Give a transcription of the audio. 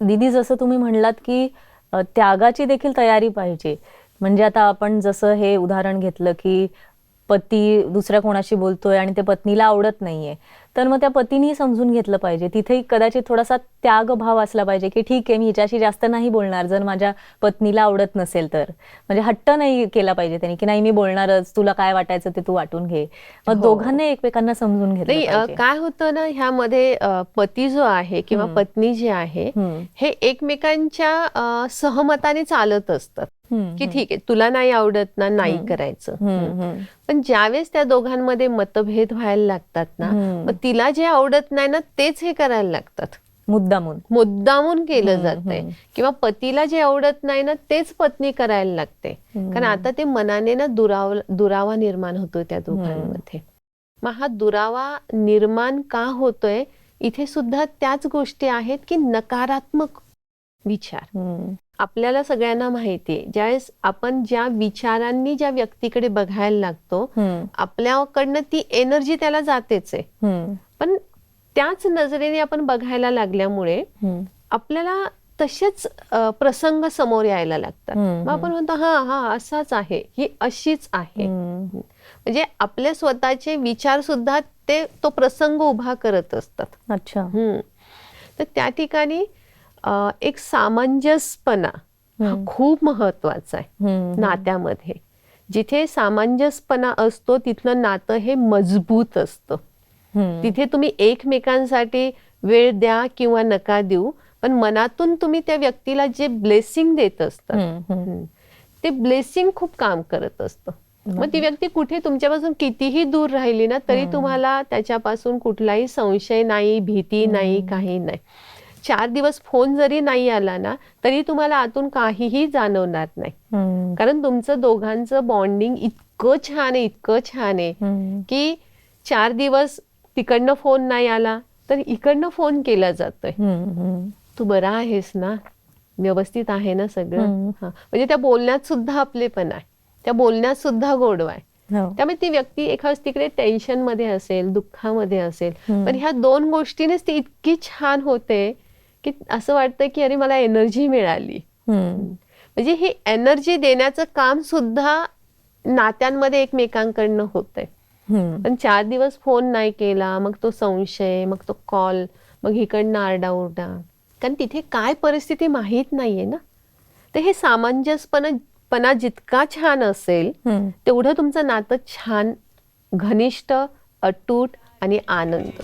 दिदी जसं तुम्ही म्हणलात की त्यागाची देखील तयारी पाहिजे. म्हणजे आता आपण जसं हे उदाहरण घेतलं की पती दुसऱ्या कोणाशी बोलतोय आणि ते पत्नीला आवडत नाहीये. तर मग त्या पतीनी समजून घेतलं पाहिजे तिथेही कदाचित थोडासा त्याग भाव असला पाहिजे की ठीक आहे मी हिच्याशी जास्त नाही बोलणार जर माझ्या पत्नीला आवडत नसेल तर म्हणजे हट्ट नाही केला पाहिजे त्यांनी की नाही मी बोलणारच तुला काय वाटायचं ते तू वाटून घे मग हो. दोघांनी एकमेकांना समजून घेतलं काय होतं ना ह्यामध्ये पती जो आहे किंवा. पत्नी जी आहे. हे एकमेकांच्या सहमताने चालत असतात की ठीक आहे तुला नाही आवडत ना नाही. करायचं. पण ज्यावेळेस त्या दोघांमध्ये मतभेद व्हायला लागतात ना. मग तिला जे आवडत नाही ना तेच हे करायला लागतात. मुद्दामून. मुद्दामून केलं जातंय. हम्म. किंवा पतीला जे आवडत नाही ना तेच पत्नी करायला लागते. कारण आता ते मनाने ना दुराव दुरावा निर्माण होतोय त्या दोघांमध्ये. मग हा दुरावा निर्माण का होतोय? इथे सुद्धा त्याच गोष्टी आहेत की नकारात्मक विचार. आपल्याला सगळ्यांना माहिती आहे ज्यावेळेस आपण ज्या विचारांनी ज्या व्यक्तीकडे बघायला लागतो. आपल्याकडनं ती एनर्जी त्याला जातेच आहे. पण त्याच नजरेने आपण बघायला लागल्यामुळे. आपल्याला तसेच प्रसंग समोर यायला लागतात मग आपण म्हणतो हा हा असाच आहे ही अशीच आहे. म्हणजे आपले स्वतःचे विचार सुद्धा ते तो प्रसंग उभा करत असतात अच्छा. तर त्या ठिकाणी एक सामंजस्यपणा हा. खूप महत्त्वाचा आहे. नात्यामध्ये जिथे सामंजस्यपणा असतो तिथलं नातं हे मजबूत असतं. तिथे तुम्ही एकमेकांसाठी वेळ द्या किंवा नका देऊ पण मनातून तुम्ही त्या व्यक्तीला जे ब्लेसिंग देत असतात. हम्म. ते ब्लेसिंग खूप काम करत असतं मग ती व्यक्ती कुठे तुमच्यापासून कितीही दूर राहिली ना तरी तुम्हाला त्याच्यापासून कुठलाही संशय नाही भीती नाही काही नाही चार दिवस फोन जरी नाही आला ना तरी तुम्हाला आतून काहीही जाणवणार नाही. कारण तुमचं दोघांचं बॉन्डिंग इतकं छान आहे इतकं छान आहे. की चार दिवस तिकडनं फोन नाही आला तर इकडनं फोन केला जातोय. तू बरा आहेस ना व्यवस्थित आहे ना सगळं. म्हणजे त्या बोलण्यात सुद्धा आपलेपण आहे त्या बोलण्यात सुद्धा गोडवा आहे हो. त्यामुळे ती व्यक्ती एखाद तिकडे टेन्शनमध्ये असेल दुःखामध्ये असेल. पण ह्या दोन गोष्टीनेच ती इतकी छान होते की असं वाटतं की अरे मला एनर्जी मिळाली. म्हणजे ही एनर्जी देण्याचं काम सुद्धा नात्यांमध्ये एकमेकांकडनं होतंय. पण चार दिवस फोन नाही केला मग तो संशय मग तो कॉल मग इकडनं आरडाओरडा कारण तिथे काय परिस्थिती माहीत नाहीये ना तर हे सामंजस्यपणा पणा जितका छान असेल. तेवढं तुमचं नातं छान घनिष्ठ अटूट आणि आनंद